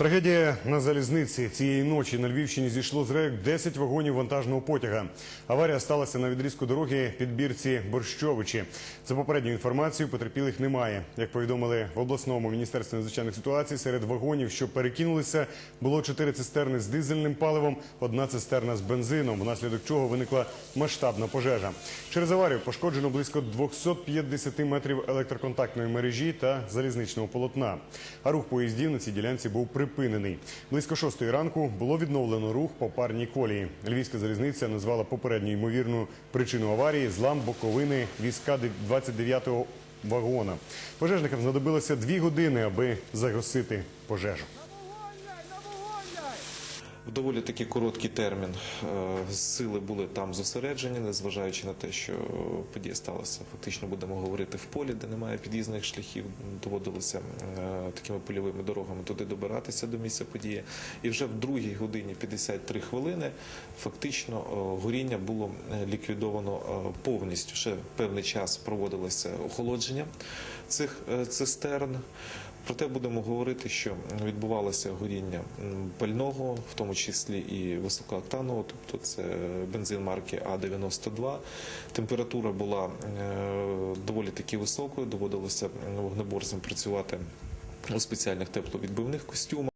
Трагедія на залізниці цієї ночі на Львівщині зійшло з рейок 10 вагонів вантажного потяга. Аварія сталася на відрізку дороги під бірці Борщовичі. За попередньою інформацією, потерпілих немає. Як повідомили в обласному міністерстві надзвичайних ситуацій, серед вагонів, що перекинулися, було чотири цистерни з дизельним паливом, одна цистерна з бензином, внаслідок чого виникла масштабна пожежа. Через аварію пошкоджено близько 250 метрів електроконтактної мережі та залізничного полотна. А рух поїздів на цій ділянці був припинений. Близько шостої ранку було відновлено рух по парній колії. Львівська залізниця назвала попередню ймовірну причину аварії злам боковини візка 29-го вагона. Пожежникам знадобилося дві години, аби загасити пожежу. В доволі таки короткий термін е, сили були там зосереджені, незважаючи на те, що подія сталася. Фактично будемо говорити в полі, де немає під'їзних шляхів. Доводилося е, такими польовими дорогами туди добиратися до місця події. І вже в другій годині 53 хвилини фактично е, горіння було ліквідовано повністю. Ще певний час проводилося охолодження цих цистерн. Проте будемо говорити, що відбувалося горіння пального, в тому числі і високооктанового, тобто це бензин марки А92. Температура була е, доволі таки високою, доводилося вогнеборцям працювати у спеціальних тепловідбивних костюмах.